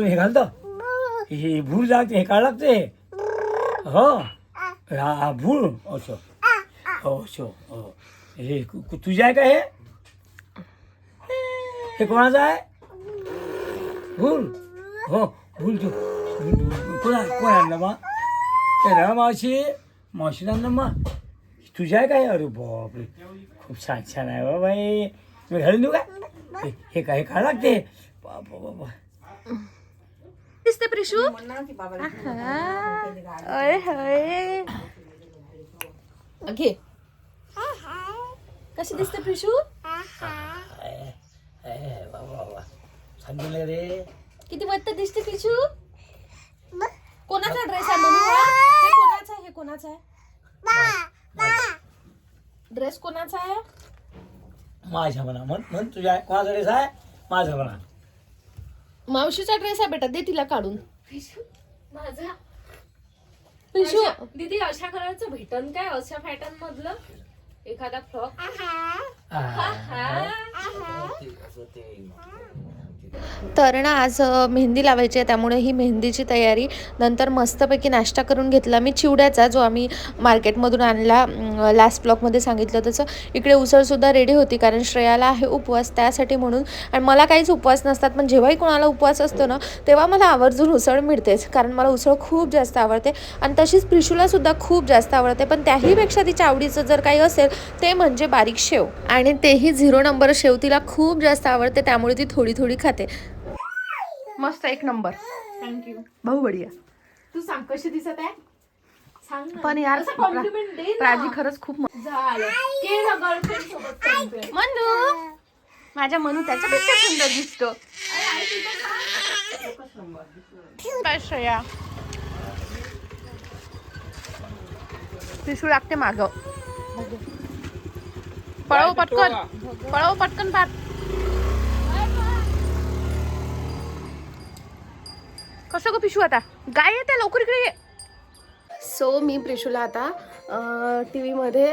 चप्पल हे घालतं हे भूल लागते हे काढ लागते हो हा हा भूल असं हो असं हो हे कु- कु- तुझी आहे का हे हे कोणाचं आहे भूल हो भूल तू भूल भूल. कोणा कोण आणलं मग ते ना मावशी मावशी आणलं मग तुझी आहे काय अरे बापरे खूप छान छान आहे बा बाई मी घालून देऊ का हे- हे काय काय लागते बाबा बाबा दिसते प्रिशू? घे. कशी दिसते प्रिशू? बाबा बाबा सांगितलं रे? किती मस्त दिसते प्रिशू. कोणाचा ड्रेस आहे म्हणून हा? हे कोणाचा आहे? हे कोणाचा आहे? ड्रेस कोणाचा आहे? माझ्या म्हणा म्हण म्हण तुझ्या. कोणाचा ड्रेस आहे? माझा म्हणा मावशीचा ड्रेस आहे बेटा दे तिला काढून. माझा. प्रिशू दीदी अशा कलरचं भेटन काय? अशा पॅटर्न मधलं? एखादा फ्रॉक तर ना आज मेहंदी लावायची आहे त्यामुळे ही मेहंदीची तयारी नंतर मस्तपैकी नाश्ता करून घेतला. मी चिवड्याचा जो आम्ही मार्केटमधून आणला लास्ट ब्लॉकमध्ये सांगितलं तसं इकडे उसळसुद्धा रेडी होती कारण श्रेयाला आहे उपवास त्यासाठी म्हणून. आणि मला काहीच उपवास नसतात पण जेव्हाही कोणाला उपवास असतो ना तेव्हा मला आवर्जून उसळ मिळतेच कारण मला उसळ खूप जास्त आवडते. आणि तशीच प्रिशूलासुद्धा खूप जास्त आवडते पण त्याहीपेक्षा तिच्या आवडीचं जर काही असेल ते म्हणजे बारीक शेव. आणि तेही झिरो नंबर शेव तिला खूप जास्त आवडते त्यामुळे ती थोडी थोडी खाते. मस्त एक नंबर. थँक्यू भाऊ बढिया. तू सांग कशी दिसत आहे? सांग ना. पण यार असं कॉम्प्लिमेंट दे ना. राजी खरंच खूप म- झालं. केलं गर्लफ्रेंड सोबत compare. मनू माझ्या मनू त्याच्यापेक्षा सुंदर दिसतो. काय श्रेया. पिशू लागते माग. पळव पटकन. पळव पटकन पाठ. कसं ग पिशू आता? गाय येते लवकर इकडे ये. सो मी प्रिशूला आता टी व्हीमध्ये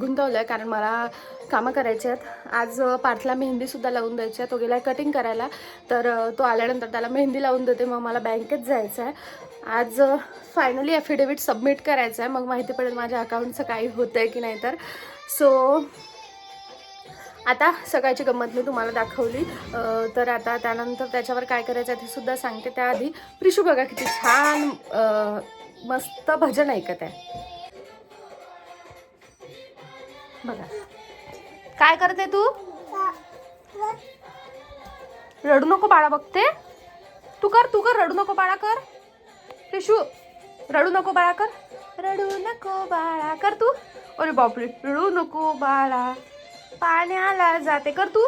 गुंतवलं आहे कारण मला कामं करायची आहेत. आज पार्थला मेहंदीसुद्धा लावून द्यायची आहे. तो गेला कटिंग करायला. तर तो आल्यानंतर त्याला मेहंदी लावून देते. मग मला बँकेत जायचं आहे. आज फायनली ॲफिडेविट सबमिट करायचं आहे. मग माहिती पडेल माझ्या अकाउंटचं काही होतं आहे की नाही तर. सो आता सकाळची गंमत मी तुम्हाला दाखवली. तर आता त्यानंतर त्याच्यावर काय करायचं आहे ते सुद्धा सांगते. त्याआधी प्रिशू बघा किती छान मस्त भजन ऐकत आहे. बघा. काय करते तू? रडू नको बाळा बघते. तू कर तू कर रडू नको बाळा कर. प्रिशू रडू नको बाळा कर. रडू नको बाळा कर तू. अरे बापरे रडू नको बाळा. पाण्याला जाते कर तू.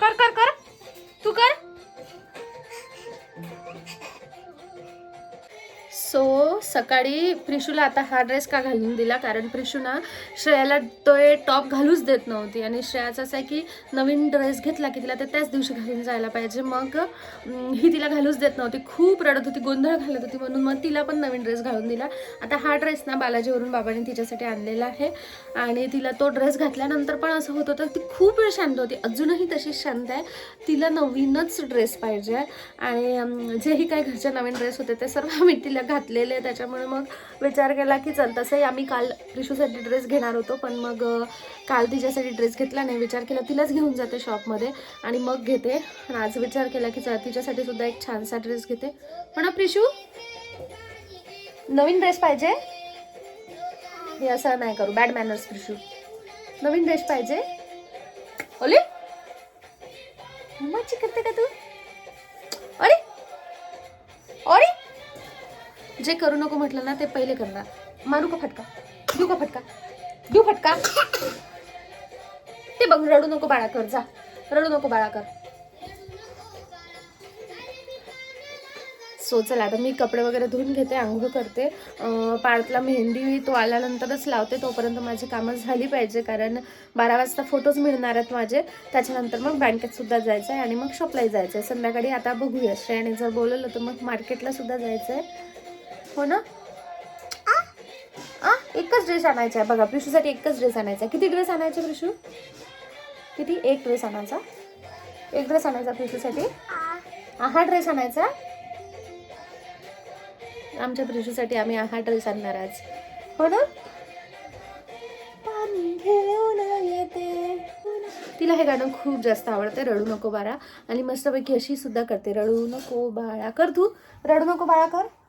कर कर कर. तू कर. सो सकाळी प्रिशूला आता हा ड्रेस का घालून दिला? कारण प्रिशू ना श्रेयाला तो टॉप घालूच देत नव्हती आणि श्रेयाचं असं आहे की नवीन ड्रेस घेतला की तिला ते त्याच दिवशी घालून जायला पाहिजे. मग ही तिला घालूच देत नव्हती. खूप रडत होती गोंधळ घालत होती म्हणून मग तिला पण नवीन ड्रेस घालून दिला. आता हा ड्रेस ना बालाजीवरून बाबांनी तिच्यासाठी आणलेला आहे आणि तिला तो ड्रेस घातल्यानंतर पण असं होत होतं ती खूप वेळ शांत होती. अजूनही तशीच शांत आहे. तिला नवीनच ड्रेस पाहिजे. आणि जेही काही घरचे नवीन ड्रेस होते ते सर्व आम्ही तिला घातलेले त्याच्यामुळे मग विचार केला की चल तसंही आम्ही काल रिशूसाठी ड्रेस घेणार होतो पण मग काल तिच्यासाठी ड्रेस घेतला नाही. विचार केला तिलाच घेऊन जाते शॉपमध्ये आणि मग घेते. आणि आज विचार केला की चल तिच्यासाठी सुद्धा एक छानसा ड्रेस घेते. म्हणा प्रिशू नवीन ड्रेस पाहिजे? हे असं नाही करू. Bad manners Prishu. नवीन ड्रेस पाहिजे? ओले? मच्छी करते का तू? अरे? अरे? जे करू नको म्हटलं ना ते पहिले करणार. मारू का फटका? देऊ का फटका? देऊ फटका? ते बघ रडू नको बाळा कर जा. रडू नको बाळा कर सो चला आता मी कपडे वगैरे धुवून घेते आंघोळ करते. अं, मेहंदी तो आल्यानंतरच लावते तोपर्यंत माझी कामं झाली पाहिजे कारण बारा वाजता फोटोज मिळणार आहेत माझे. त्याच्यानंतर मग बँकेत सुद्धा जायचं आहे आणि मग शॉपलाही जायचं आहे संध्याकाळी आता बघूया. श्रेयाने जर बोलवलं तर मग मार्केटला सुद्धा जायचं आहे हो ना? आ? एकच ड्रेस आणायचा आहे. बघा प्रिशूसाठी एकच ड्रेस आणायचा आहे. किती ड्रेस आणायचे प्रिशू किती? एक ड्रेस आणायचा. एक ड्रेस आणायचा प्रिशूसाठी हा ड्रेस आणायचा. आमच्या प्रिशूसाठी आम्ही हा ड्रेस आणणार आज. हो ना? घेऊन येते. तिला हे गाणं खूप जास्त आवडते रडू नको बाळा. आणि मस्तपैकी अशी सुद्धा करते. रडू नको बाळा. कर तू. रडू नको बाळा कर. हे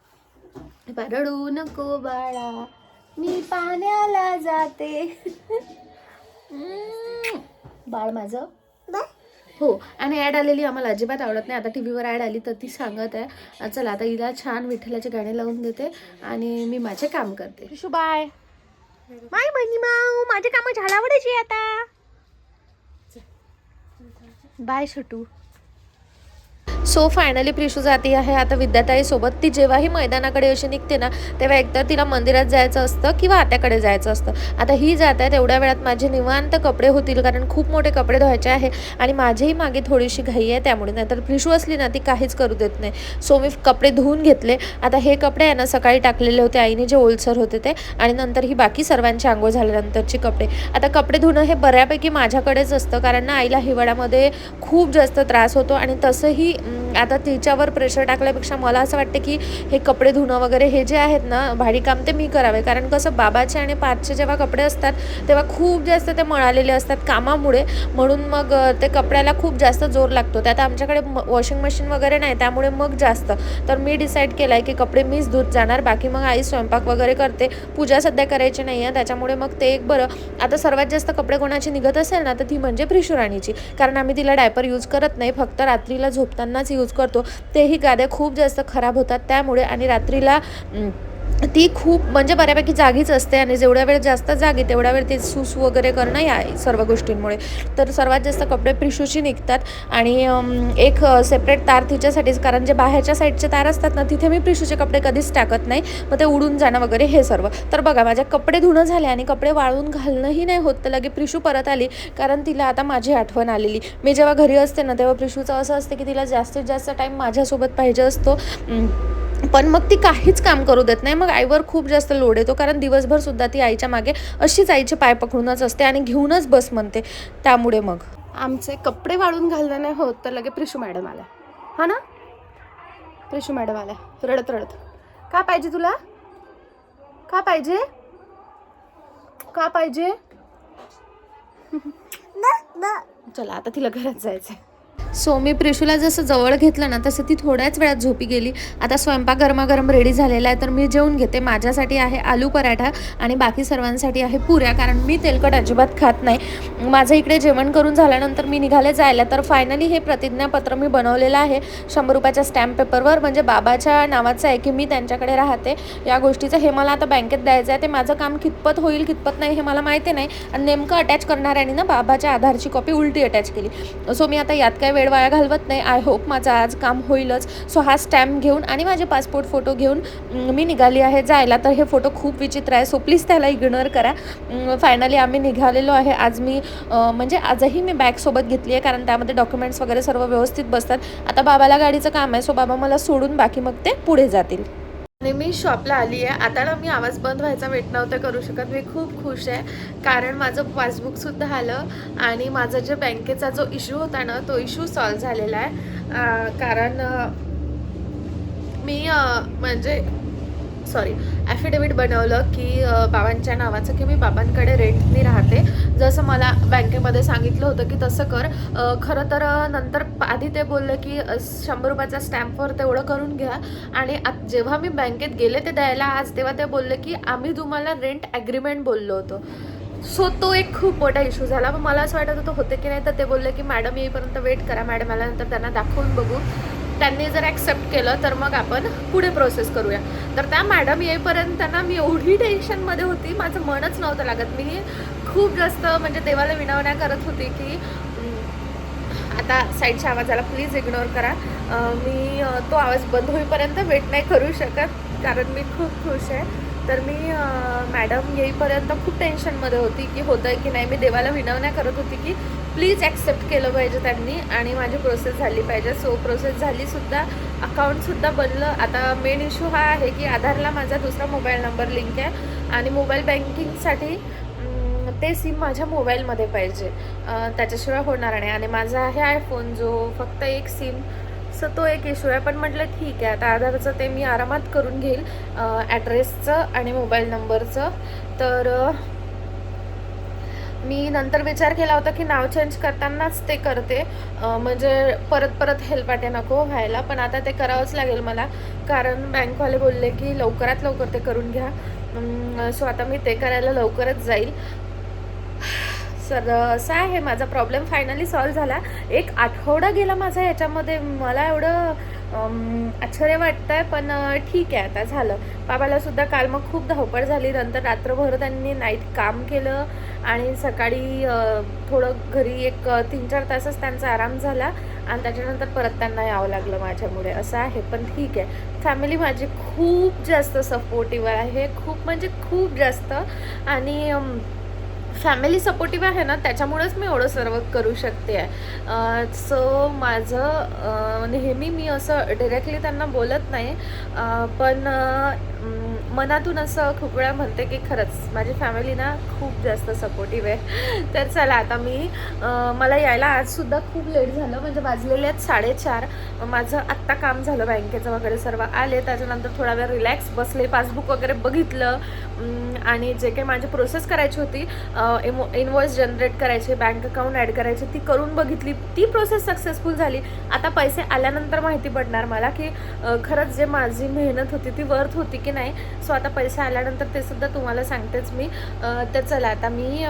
रडू नको बाळा मी पाण्याला जाते. बाळ माझं? हो आणि ॲड आलेली आम्हाला अजिबात आवडत नाही. आता टी व्हीवर ॲड आली तर ती सांगत आहे. चला आता हिला छान विठ्ठलाचे गाणे लावून देते आणि मी माझे काम करते. Shoe bye. माय बहिणी माऊ. माझे काम झाडावरची आता. Bye Chhotu. So finally Prishu जाती आहे. आता विद्याताईसोबत ती जेव्हाही मैदानाकडे अशी निघते ना तेव्हा एकतर तिला मंदिरात जायचं असतं किंवा आत्याकडे जायचं असतं. आता ही जात आहे तेवढ्या वेळात माझे निवांत कपडे होतील कारण खूप मोठे कपडे धुवायचे आहे आणि माझीही मागे थोडीशी घाई आहे त्यामुळे. नाहीतर प्रिशू असली ना ती काहीच करू देत नाही. सो मी कपडे धुवून घेतले. आता हे कपडे आहे ना सकाळी टाकलेले होते आईने जे ओलसर होते ते. आणि नंतर ही बाकी सर्वांची आंघोळ झाल्यानंतरची कपडे. आता कपडे धुणं हे बऱ्यापैकी माझ्याकडेच असतं कारण ना आईला हिवाळ्यामध्ये खूप जास्त त्रास होतो आणि तसंही आता तिच्यावर प्रेशर टाकल्यापेक्षा मला असं वाटतं की हे कपडे धुणं वगैरे हे जे आहेत ना भारी काम ते मी करावे. कारण कसं बाबाचे आणि पाचचे जेव्हा कपडे असतात तेव्हा खूप जास्त ते मळालेले असतात कामामुळे. म्हणून मग ते कपड्याला खूप जास्त जोर लागतो. त्यात आमच्याकडे वॉशिंग मशीन वगैरे नाही त्यामुळे मग जास्त. तर मी डिसाईड केलं आहे की कपडे मीच धुत जाणार. बाकी मग आई स्वयंपाक वगैरे करते. पूजा सध्या करायची नाही आहे. त्याच्यामुळे मग ते एक बरं. आता सर्वात जास्त कपडे कोणाची निघत असेल ना तर ती म्हणजे प्रिशुराणीची. कारण आम्ही तिला डायपर यूज करत नाही. फक्त रात्रीला झोपतानाच यूज करतो तेही गाद्या खूप जास्त खराब होतात. त्यामुळे आणि रात्रीला ती खूप म्हणजे बऱ्यापैकी जागीच असते आणि जेवढ्या वेळ जास्त जागी तेवढ्या वेळ ती सुसू वगैरे करणं या सर्व गोष्टींमुळे. तर सर्वात जास्त कपडे प्रिशूची निघतात आणि एक सेपरेट तार तिच्यासाठीच कारण जे बाहेरच्या साईडचे तार असतात ना तिथे मी प्रिशूचे कपडे कधीच टाकत नाही. मग ते उडून जाणं वगैरे हे सर्व. तर बघा माझ्या कपडे धुणं झाले आणि कपडे वाळून घालणंही नाही होत तर लगे प्रिशू परत आली कारण तिला आता माझी आठवण आलेली. मी जेव्हा घरी असते ना तेव्हा प्रिशूचं असं असतं की तिला जास्तीत जास्त टाईम माझ्यासोबत पाहिजे असतो. पण मग ती काहीच काम करू देत नाही. मग आईवर खूप जास्त लोड येतो. कारण दिवसभर सुद्धा ती आईच्या मागे अशीच आईचे पाय पकडूनच असते आणि घेऊनच बस म्हणते. त्यामुळे मग. आमचे कपडे वाळून घालणं नाही होत तर लगे प्रिशू मॅडम आल्या. हा ना? प्रिशू मॅडम आल्या. रडत रडत. का पाहिजे तुला? का पाहिजे? का पाहिजे? चला आता तिला घरात जायचंय. सो मी प्रिशूला जसं जवळ घेतलं ना तसं ती थोड्याच वेळात झोपी गेली. आता स्वयंपाक गरमागरम रेडी झालेला आहे तर मी जेवून घेते. माझ्यासाठी आहे आलू पराठा आणि बाकी सर्वांसाठी आहे पुऱ्या कारण मी तेलकट अजिबात खात नाही. माझं इकडे जेवण करून झाल्यानंतर मी निघाले जायला तर फायनली हे प्रतिज्ञापत्र मी बनवलेलं आहे. शंभर रुपयाच्या स्टॅम्प पेपरवर म्हणजे बाबाच्या नावाचं आहे की मी त्यांच्याकडे राहते. या गोष्टीचं हे मला आता बँकेत द्यायचं आहे. ते माझं काम कितपत होईल कितपत नाही हे मला माहिती नाही. आणि नेमकं अटॅच करणाऱ्याने ना बाबाच्या आधारची कॉपी उलटी अटॅच केली. सो मी आता यात काय वेळ वाया घालवत नाही. आय होप माझं आज काम होईलच. सो हा स्टॅम्प घेऊन आणि माझे पासपोर्ट फोटो घेऊन मी निघाली आहे जायला. तर हे फोटो खूप विचित्र आहे. सो प्लीज त्याला इग्नोर करा. फायनली आम्ही निघालेलो आहे. आज मी म्हणजे आजही मी बॅगसोबत घेतली आहे कारण त्यामध्ये डॉक्युमेंट्स वगैरे सर्व व्यवस्थित बसतात. आता बाबाला गाडीचं काम आहे. सो बाबा मला सोडून बाकी मग ते पुढे जातील. मी शॉपला आली आहे. आता ना मी आवाज बंद व्हायचा वेट नव्हता करू शकत. मी खूप खुश आहे. कारण माझं पासबुकसुद्धा आलं आणि माझा जे बँकेचा जो इश्यू होता ना तो इश्यू सॉल्व झालेला आहे. कारण मी म्हणजे सॉरी ॲफिडेविट बनवलं की बाबांच्या नावाचं की मी बाबांकडे रेंटनी राहते. जसं मला बँकेमध्ये सांगितलं होतं की तसं कर. खरं तर नंतर आधी ते बोललं की शंभर रुपयाचा स्टॅम्पवर तेवढं करून घ्या. आणि जेव्हा मी बँकेत गेले ते द्यायला आज तेव्हा ते बोलले की आम्ही तुम्हाला रेंट ॲग्रीमेंट बोललो होतो. सो तो एक खूप मोठा इश्यू झाला. मग मला असं वाटत होतं होते की नाही तर ते बोलले की मॅडम येईपर्यंत वेट करा. मॅडम आल्यानंतर त्यांना दाखवून बघू. त्यांनी जर ॲक्सेप्ट केलं तर मग आपण पुढे प्रोसेस करूया. तर त्या मॅडम येईपर्यंत ना मी एवढी टेन्शनमध्ये होती. माझं मनच नव्हतं लागत. मी खूप जास्त म्हणजे देवाला विनवण्या करत होती की आता साईडच्या आवाजाला प्लीज इग्नोर करा. मी तो आवाज बंद होईपर्यंत वेट नाही करू शकत. कारण मी खूप खुश आहे. तर मी मॅडम येईपर्यंत खूप टेन्शनमध्ये होती की होतं आहे की नाही. मी देवाला विनवण्या करत होती की प्लीज ॲक्सेप्ट केलं पाहिजे त्यांनी आणि माझी प्रोसेस झाली पाहिजे. सो प्रोसेस झालीसुद्धा अकाउंटसुद्धा बनलं. आता मेन इश्यू हा आहे की आधारला माझा दुसरा मोबाईल नंबर लिंक आहे आणि मोबाईल बँकिंगसाठी ते सिम माझ्या मोबाईलमध्ये पाहिजे. त्याच्याशिवाय होणार नाही. आणि माझा आहे आयफोन जो फक्त एक सिम सो तो एक इश्यू आहे. पण म्हटलं ठीक आहे. आता आधारचं ते मी आरामात करून घेईल ॲड्रेसचं आणि मोबाईल नंबरचं तर मी नंतर विचार केला होता की नाव चेंज करतानाच ते करते. म्हणजे परत परत हेलपाटे नको व्हायला. पण आता ते करावंच लागेल मला. कारण बँकवाले बोलले की लवकरात लवकर ते करून घ्या. सो आता मी ते करायला लवकरच जाईल. सर असा आहे माझा प्रॉब्लेम फायनली सॉल्व्ह झाला. एक आठवडा गेला माझा याच्यामध्ये. मला एवढं आश्चर्य वाटतं आहे पण ठीक आहे आता झालं. बाबालासुद्धा काल मग खूप धावपळ झाली. नंतर रात्रभर त्यांनी नाईट काम केलं आणि सकाळी थोडं घरी एक तीन चार तासच त्यांचा आराम झाला आणि त्याच्यानंतर परत त्यांना यावं लागलं माझ्यामुळे. असं आहे पण ठीक आहे. फॅमिली माझी खूप जास्त सपोर्टिव्ह आहे. खूप म्हणजे खूप जास्त. आणि फॅमिली सपोर्टिव्ह आहे ना त्याच्यामुळेच मी एवढं सर्व करू शकते आहे. सो माझं म्हणजे नेहमी मी असं डिरेक्टली त्यांना बोलत नाही पण मनातून असं खूप वेळा म्हणते की खरंच माझी फॅमिली ना खूप जास्त सपोर्टिव्ह आहे. तर चला आता मी मला यायला आजसुद्धा खूप लेट झालं म्हणजे वाजलेले आहेत साडेचार. माझं आत्ता काम झालं बँकेचं वगैरे सर्व आले त्याच्यानंतर थोडा वेळ रिलॅक्स बसले पासबुक वगैरे बघितलं आणि जे काही माझी प्रोसेस करायची होती इनवॉइस जनरेट करायचे बँक अकाउंट ॲड करायचे ती करून बघितली. ती प्रोसेस सक्सेसफुल झाली. आता पैसे आल्यानंतर माहिती पडणार मला की खरंच जे माझी मेहनत होती ती वर्थ होती की नाही. सो आता पैसे आल्यानंतर ते सुद्धा तुम्हाला सांगतेच मी. तर चला आता मी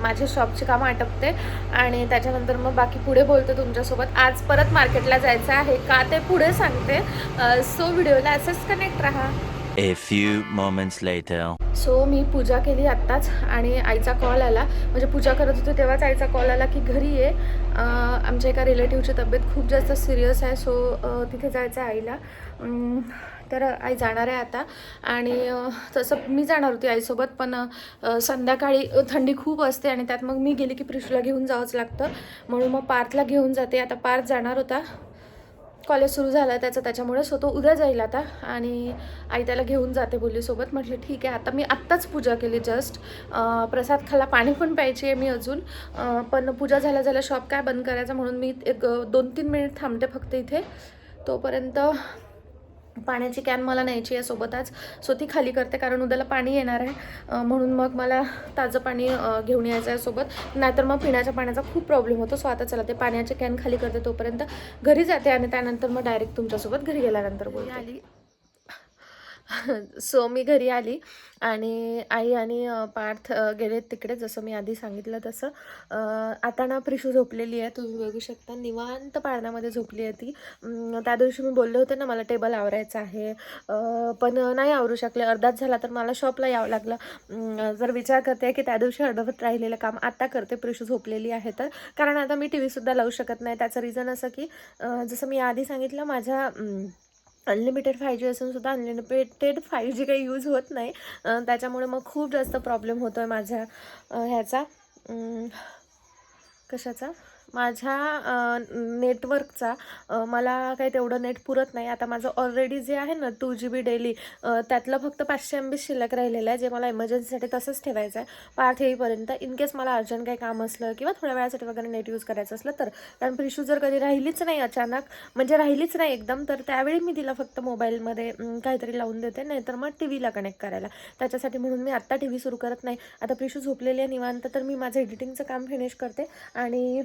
माझ्या माझे शॉपची कामं आटपते आणि त्याच्यानंतर मग बाकी पुढे बोलते तुमच्यासोबत. आज परत मार्केटला जायचं आहे का ते पुढे सांगते. सो व्हिडिओला असंच कनेक्ट राहा. A few moments later. So मी पूजा केली आत्ताच आणि आईचा कॉल आला. म्हणजे पूजा करत होते तेव्हाच आईचा कॉल आला की घरी ये. आमच्या एका रिलेटिव्हची तब्येत खूप जास्त सिरियस आहे. सो तिथे जायचं आहे आईला तर आई जाणार आहे आता. आणि तसं मी जाणार होती आईसोबत पण संध्याकाळी थंडी खूप असते आणि त्यात मग मी गेली की प्रिशूला घेऊन जावंच लागतं. म्हणून मग पार्थला घेऊन जाते. आता पार्थ जाणार होता. कॉलेज सुरू झालं त्याचं त्याच्यामुळे सो तो उद्या जाईल आता आणि आई त्याला घेऊन जाते बोललीसोबत म्हटलं ठीक आहे आता मी आत्ताच पूजा केली जस्ट प्रसाद खाला पाणी पण प्यायची आहे मी अजून. पण पूजा झाल्या झाल्या शॉप काय बंद करायचं म्हणून मी एक दोन तीन मिनिट थांबते फक्त इथे. तोपर्यंत पाण्याची कॅन मला न्यायची आहे सोबतच. सो ती खाली करते कारण उद्याला पाणी येणार आहे. म्हणून मग मला ताजं पाणी घेऊन यायचं आहे सोबत. नाहीतर मग पिण्याच्या पाण्याचा खूप प्रॉब्लेम होतो. सो आता चला ते पाण्याचे कॅन खाली करते तोपर्यंत घरी जाते आणि त्यानंतर मग डायरेक्ट तुमच्यासोबत घरी गेल्यानंतर बोलते. आली. सो मी घरी आली आणि आई आणि पार्थ अ, गेले तिकडे. जसं मी आधी सांगितलं तसं. आता ना प्रिशू झोपलेली आहे. तुम्ही बघू शकता. निवांत पाळण्यामध्ये झोपली आहे ती. त्या दिवशी मी बोलले होते ना मला टेबल आवरायचं आहे. पण नाही आवरू शकले. अर्धाच झाला तर मला शॉपला यावं लागलं. जर विचार करते की त्या दिवशी अर्धवत राहिलेलं काम आता करते प्रिशू झोपलेली आहे तर. कारण आता मी टी व्हीसुद्धा लावू शकत नाही. त्याचं रिझन असं की जसं मी आधी सांगितलं माझ्या अनलिमिटेड फाय जी असून सुद्धा अनलिमिटेड फाईव्ह जी काही यूज होत नाही. त्याच्यामुळे मग खूप जास्त प्रॉब्लेम होतो आहे माझ्या ह्याचा. कशाचा? माझ्या नेटवर्कचा मला काही तेवढं नेट पुरत नाही. आता माझं ऑलरेडी जे आहे ना टू जी बी डेली त्यातलं फक्त पाचशे एम बी शिल्लक राहिलेलं आहे जे मला इमर्जन्सीसाठी तसंच ठेवायचं आहे पाठ येईपर्यंत इन केस मला अर्जंट काही काम असलं किंवा थोड्या वेळासाठी वगैरे नेट यूज करायचं असलं तर. कारण प्रिशू जर कधी राहिलीच नाही अचानक म्हणजे राहिलीच नाही एकदम तर त्यावेळी मी तिला फक्त मोबाईलमध्ये काहीतरी लावून देते नाहीतर मग टी व्हीला कनेक्ट करायला. त्याच्यासाठी म्हणून मी आत्ता टी व्ही सुरू करत नाही. आता प्रिशू झोपलेली आहे निवांत तर मी माझं एडिटिंगचं काम फिनिश करते आणि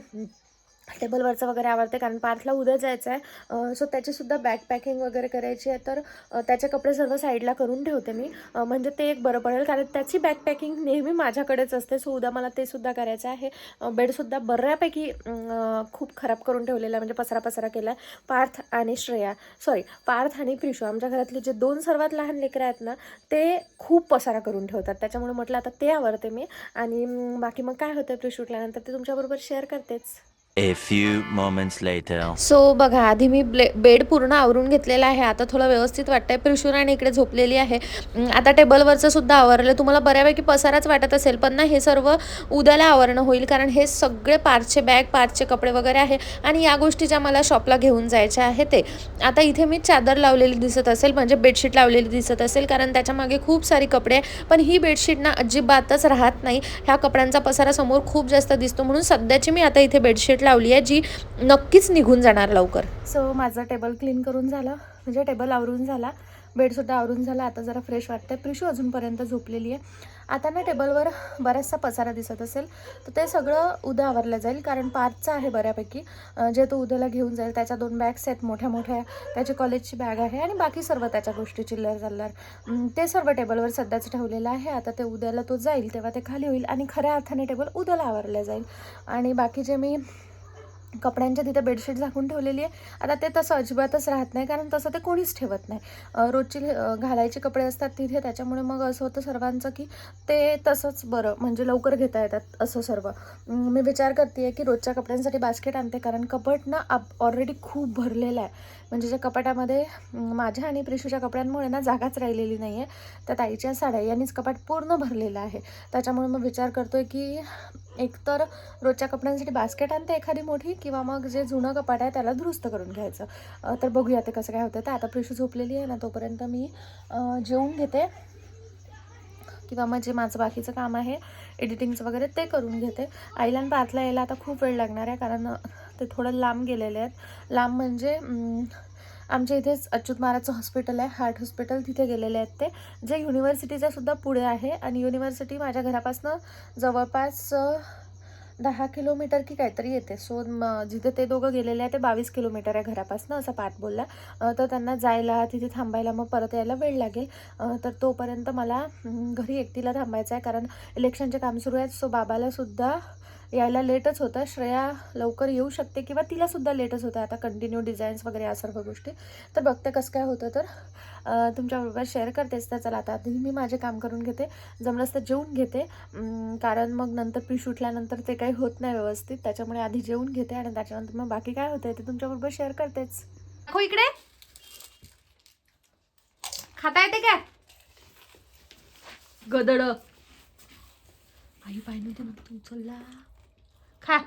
टेबलवरचं वगैरे आवडते कारण पार्थला उद्या जायचं आहे सो त्याचीसुद्धा बॅग पॅकिंग वगैरे करायची आहे तर त्याचे कपडे सर्व साईडला करून ठेवते मी. म्हणजे ते एक बरं पडेल कारण त्याची बॅग पॅकिंग नेहमी माझ्याकडेच असते. सो उद्या मला ते सुद्धा करायचं आहे. बेडसुद्धा बऱ्यापैकी खूप खराब करून ठेवलेला आहे म्हणजे पसरा पसरा केला आहे पार्थ आणि श्रेया. सॉरी पार्थ आणि प्रिशू. आमच्या घरातले जे दोन सर्वात लहान लेकरं आहेत ना ते खूप पसारा करून ठेवतात. त्याच्यामुळे म्हटलं आता ते आवडते मी. आणि बाकी मग काय होतं प्रिशूटल्यानंतर ते तुमच्याबरोबर शेअर करतेच. A few moments later. So बघा आधी मी ब्ले बेड पूर्ण आवरून घेतलेला आहे. आता थोडं व्यवस्थित वाटतंय. प्रिशुराणी इकडे झोपलेली आहे. अं, आता टेबलवरचं सुद्धा आवरलं. तुम्हाला बऱ्यापैकी पसाराच वाटत असेल पण ना हे सर्व उद्याला आवरणं होईल कारण हे सगळे पारचे बॅग पारचे कपडे वगैरे आहे आणि या गोष्टी ज्या मला शॉपला घेऊन जायच्या आहे ते. आता इथे मी चादर लावलेली दिसत असेल म्हणजे बेडशीट लावलेली दिसत असेल कारण त्याच्यामागे खूप सारी कपडे आहे पण ही बेडशीट ना अजिबातच राहत नाही. ह्या कपड्यांचा पसारा समोर खूप जास्त दिसतो. म्हणून सध्याची मी आता इथे बेडशीट लावली आहे जी नक्कीच निघून जाणार लवकर. सो माझं टेबल क्लीन करून झालं. म्हणजे टेबल आवरून झाला. बेडसुद्धा आवरून झाला. आता जरा फ्रेश वाटतंय. प्रिशू अजूनपर्यंत झोपलेली आहे. आता ना टेबलवर बराचसा पसारा दिसत असेल. तर ते सगळं उद्या आवरलं जाईल. कारण पार्कचं आहे बऱ्यापैकी. जे तो उद्याला घेऊन जाईल त्याच्या दोन बॅग्स आहेत मोठ्या मोठ्या. त्याची कॉलेजची बॅग आहे आणि बाकी सर्व त्याच्या गोष्टी चिल्लर चालणार ते सर्व टेबलवर सध्याच ठेवलेलं आहे. आता ते उद्याला तो जाईल तेव्हा ते खाली होईल आणि खऱ्या अर्थाने टेबल उद्याला आवरलं जाईल. आणि बाकी जे मी कपड्यांच्या तिथे बेडशीट झाकून ठेवलेली आहे. आता ते तसं अजिबातच राहत नाही कारण तसं ते कोणीच ठेवत नाही. रोजची घालायचे कपडे असतात तिथे त्याच्यामुळे मग असं होतं सर्वांचं की ते तसंच बरं म्हणजे लवकर घेता येतात असं सर्व. मी विचार करते की रोजच्या कपड्यांसाठी बास्केट आणते कारण कपट ना ऑलरेडी खूप भरलेलं आहे. म्हणजे ज्या कपाटामध्ये माझ्या आणि प्रिशूच्या कपड्यांमुळे ना जागाच राहिलेली नाही आहे त्या ताईच्या साड्या यांनीच कपाट पूर्ण भरलेलं आहे. त्याच्यामुळे मग विचार करतो आहे की एकतर रोजच्या कपड्यांसाठी बास्केट आणते एखादी मोठी किंवा मग जे जुनं कपाट आहे त्याला दुरुस्त करून घ्यायचं. तर बघूया ते कसं काय होतं. तर आता प्रिशू झोपलेली आहे ना तोपर्यंत मी जेवून घेते. किंवा मग जे माझं बाकीचं काम आहे एडिटिंगचं वगैरे ते करून घेते. आईला आणि यायला आता खूप वेळ लागणार आहे कारण ते थोडं लांब गेलेले आहेत. लांब म्हणजे आमच्या इथेच अच्युत महाराजचं हॉस्पिटल आहे. हार्ट हॉस्पिटल तिथे गेलेले आहेत ते. जे युनिव्हर्सिटीच्या सुद्धा पुढे आहे आणि युनिव्हर्सिटी माझ्या घरापासनं जवळपास दहा किलोमीटर की काहीतरी येते. सो म जिथे ते दोघं गेलेले आहे ते बावीस किलोमीटर आहे घरापासनं असं पाठ बोलला. तर त्यांना जायला तिथे थांबायला मग परत यायला वेळ लागेल. तर तोपर्यंत मला घरी एकटीला थांबायचं आहे. कारण इलेक्शनचे काम सुरू आहेत. सो बाबालासुद्धा यायला लेटच होतं. श्रेया लवकर येऊ शकते किंवा तिलासुद्धा लेटच होतं. आता कंटिन्यू डिझाईन्स वगैरे या सर्व गोष्टी. तर बघते कसं काय होतं तर. तुमच्याबरोबर शेअर करतेच तर चला आता आधी मी माझे काम करून घेते. जमलंच तर जेवून घेते. कारण मग नंतर पीश उठल्यानंतर ते काही होत नाही व्यवस्थित. त्याच्यामुळे आधी जेवून घेते आणि त्याच्यानंतर मग बाकी काय होतं ते तुमच्याबरोबर शेअर करतेच. हो इकडे. खाता येते काय? गदड. आई पाहिजे मग तू उचलला. खा.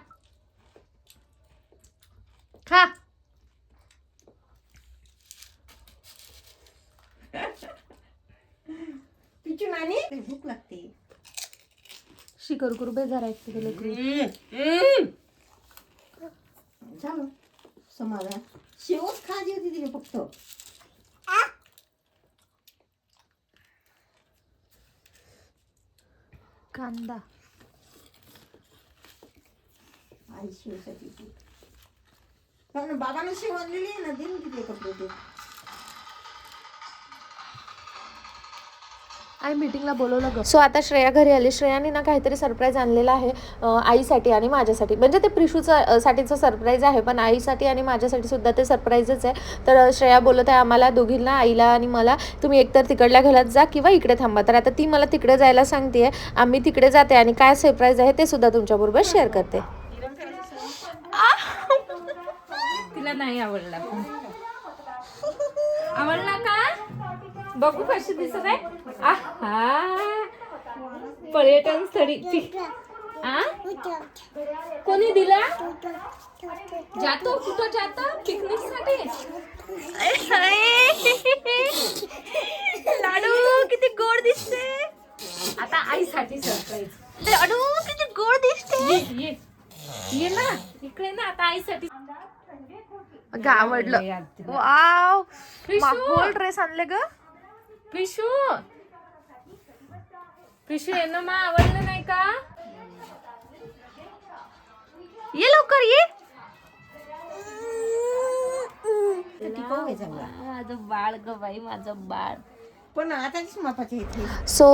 खा. पिचू नानी भूक लागते. शिकर करू बेजार आहेत तिथे लेकरू झालं. समाधान. शेवच खाजी होती तिने फक्त. कांदा. आई शिवसाठी ती. कारण बाबाने शेव आणलेली आहे ना दिन किती कपडे ते. आई मीटिंगला बोलवलं ग. सो आता श्रेया घरी आली. श्रेयाने ना काहीतरी सरप्राईज आणलेला आहे आईसाठी आणि माझ्यासाठी. म्हणजे ते प्रिशूचं साठीचं सरप्राईज आहे पण आईसाठी आणि माझ्यासाठी सुद्धा ते सरप्राईजच आहे. तर श्रेया बोलत आहे आम्हाला दोघींना आईला आणि मला तुम्ही एकतर तिकडल्या घरात जा किंवा इकडे थांबा. तर आता ती मला तिकडे जायला सांगते आम्ही तिकडे जाते आणि काय सरप्राईज आहे ते सुद्धा तुमच्याबरोबर शेअर करते. तिला नाही आवडला. आवडला का? बघू कशी दिसत आहे. पर्यटन स्थळी आ? कोणी दिला? जातो? कुठं जातो? पिकनिकसाठी लाडू किती गोड दिसते. आता आईसाठी सरप्राईज लाडू किती गोड दिसते. ये ये ये ना इकडे ना आता आईसाठी. अगं आवडलं. वाव. पिशू. ड्रेस आणले ग. पिशू. पिशू येणं मग आवडलं नाही का? ये लवकर ये. बाळ ग बाई माझं बाळ. पण आताच मापाचे इथे सो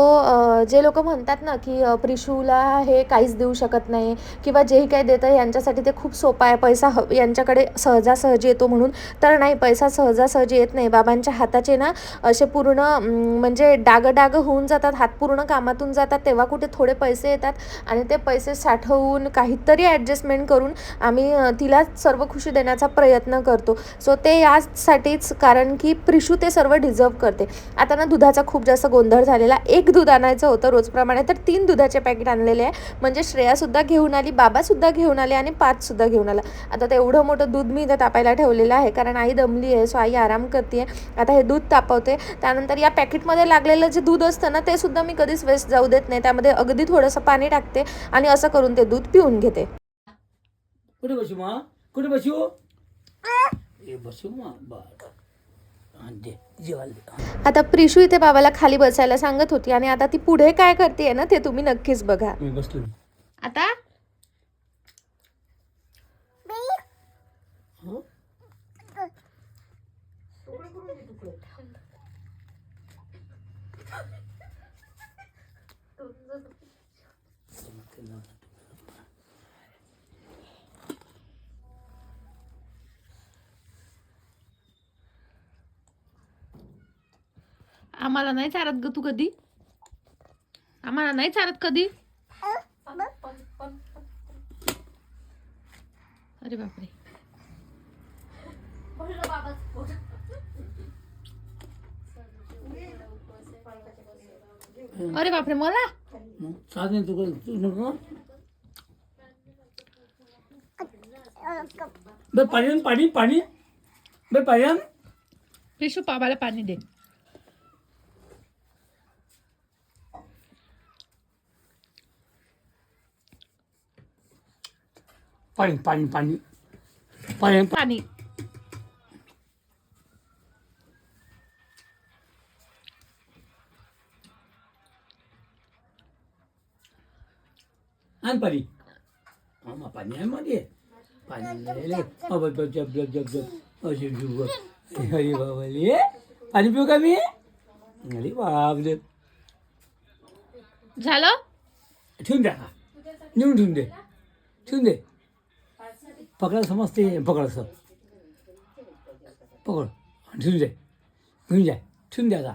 जे लोक म्हणतात ना की प्रिशूला हे काहीच देऊ शकत नाही किंवा जेही काही देतं यांच्यासाठी ते खूप सोपं आहे. पैसा ह यांच्याकडे सहजासहजी येतो म्हणून तर नाही पैसा सहजासहजी येत नाही. बाबांच्या हाताचे ना असे पूर्ण म्हणजे डाग डाग होऊन जातात हात पूर्ण कामातून जातात तेव्हा कुठे थोडे पैसे येतात आणि ते पैसे साठवून काहीतरी ॲडजस्टमेंट करून आम्ही तिला सर्व खुशी देण्याचा प्रयत्न करतो. सो ते यासाठीच कारण की प्रिशू ते सर्व डिझर्व करते. आता ना दुधाचा खूप जास्त गोंधळ झालेला. एक दूध आणायचं होतं रोजप्रमाणे तर तीन दुधाचे पॅकेट आणलेले आहे. म्हणजे श्रेयासुद्धा घेऊन आली बाबासुद्धा घेऊन आले आणि पाचसुद्धा घेऊन आला. आता ते एवढं मोठं दूध मी इथं तापायला ठेवलेलं आहे कारण आई दमली आहे सो आई आराम करते आता हे दूध तापवते. त्यानंतर या पॅकेटमध्ये लागलेलं जे दूध असतं ना ते सुद्धा मी कधीच वेस्ट जाऊ देत नाही. त्यामध्ये अगदी थोडंसं पाणी टाकते आणि असं करून ते दूध पिऊन घेते. कुठे बसू मा? कुठे बसू? ए बसू मा? बर. आता प्रिशू इथे बाबाला खाली बसायला सांगत होती आणि आता ती पुढे काय करते ना ते तुम्ही नक्कीच बघा. मी बसलो आता हो आम्हाला नाही चालत ग तू कधी? आम्हाला नाही चालत कधी? अरे बापरे. अरे बापरे मला? पाणी पाणी पाणी. बे पाणी. पिशू बाबाला पाणी दे. पाणी पाणी पाणी पाणी पाणी आण पाणी हा मग पाणी आहे मध्ये पाणी लय- अबे, जप जप जप जप जप असे जीव अरे बाबाले पाणी पिऊ का मी अरे बाबले झालं ठेवून द्या नेऊन ठेवून दे ठेवून दे पकडा समजते पकड असं. पकड. ठेवून दे. घेऊन जा. ठेवून द्या आता.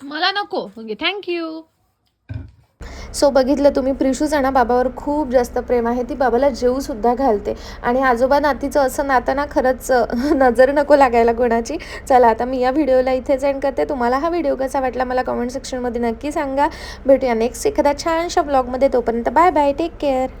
मला नको. थँक्यू सो बघितलं तुम्ही प्रिशूचा ना बाबावर खूप जास्त प्रेम आहे. ती बाबाला जेऊ सुद्धा घालते. आणि आजोबा नातीचं असं नातं ना खरंच नजर नको लागायला कोणाची. चला आता मी या व्हिडिओला इथेच एंड करते. तुम्हाला हा व्हिडिओ कसा वाटला मला कमेंट सेक्शनमध्ये नक्की सांगा. भेटूया नेक्स्ट एखाद्या छानशा ब्लॉगमध्ये तोपर्यंत बाय बाय टेक केअर